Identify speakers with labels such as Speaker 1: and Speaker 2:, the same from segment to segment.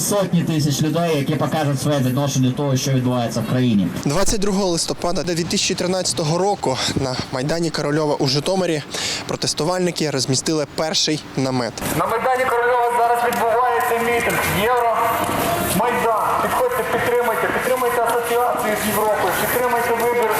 Speaker 1: сотні тисяч людей, які покажуть своє відношення до того, що відбувається в країні.
Speaker 2: 22 листопада 2013 року на майдані Корольова у Житомирі протестувальники розмістили перший намет.
Speaker 3: На Майдані Корольова зараз відбувається мітинг Євро Майдан. Підходьте, підтримайте, підтримайте асоціацію з Європою, підтримайте вибір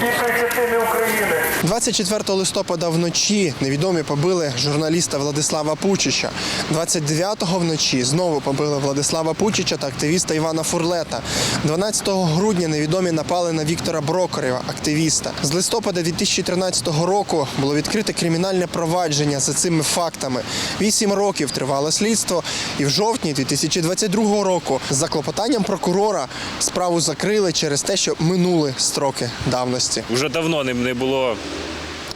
Speaker 3: більшої частини України.
Speaker 2: 24 листопада вночі невідомі побили журналіста Владислава Пучича. 29-го вночі знову побили Владислава Пучича та активіста Івана Фурлета. 12 грудня невідомі напали на Віктора Брокарева, активіста. З листопада 2013 року було відкрите кримінальне провадження за цими фактами. Вісім років тривало слідство, і в жовтні 2022 року за клопотанням прокурора справу закрили через те, що минули строки давності.
Speaker 4: Вже давно не було.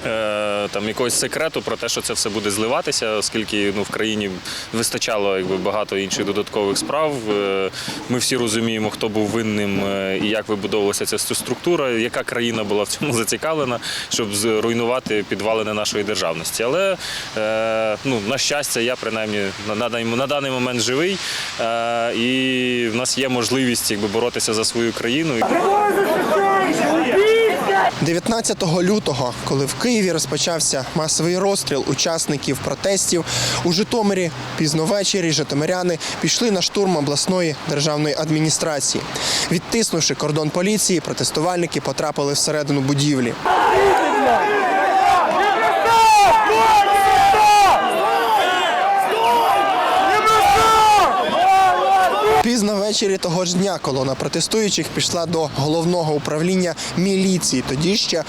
Speaker 4: Е, Там якогось секрету про те, що це все буде зливатися, оскільки ну в країні вистачало якби багато інших додаткових справ. Е, Ми всі розуміємо, хто був винним е, і як вибудовувалася ця структура, яка країна була в цьому зацікавлена, щоб зруйнувати підвалини нашої державності. Але ну на щастя, я принаймні на, даний- момент живий, і в нас є можливість якби боротися за свою країну.
Speaker 2: 19 лютого, коли в Києві розпочався масовий розстріл учасників протестів, у Житомирі пізно ввечері житомиряни пішли на штурм обласної державної адміністрації. Відтиснувши кордон поліції, протестувальники потрапили всередину будівлі. Пізно ввечері того ж дня колона протестуючих пішла до головного управління міліції. Тоді ще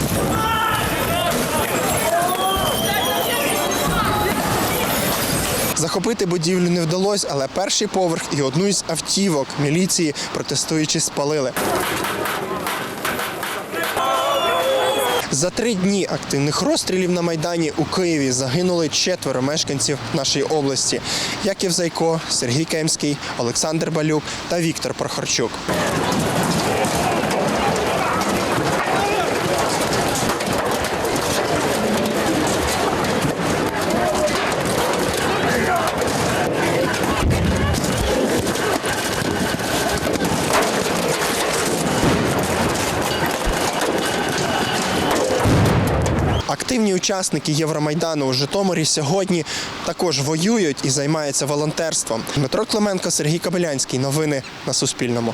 Speaker 2: Захопити будівлю не вдалося, але перший поверх і одну із автівок міліції протестуючі спалили. За три дні активних розстрілів на майдані у Києві загинули четверо мешканців нашої області: Яків Зайко, Сергій Кемський, Олександр Балюк та Віктор Прохорчук. Активні учасники Євромайдану у Житомирі сьогодні також воюють і займаються волонтерством. Дмитро Клименко, Сергій Кабелянський. Новини на Суспільному.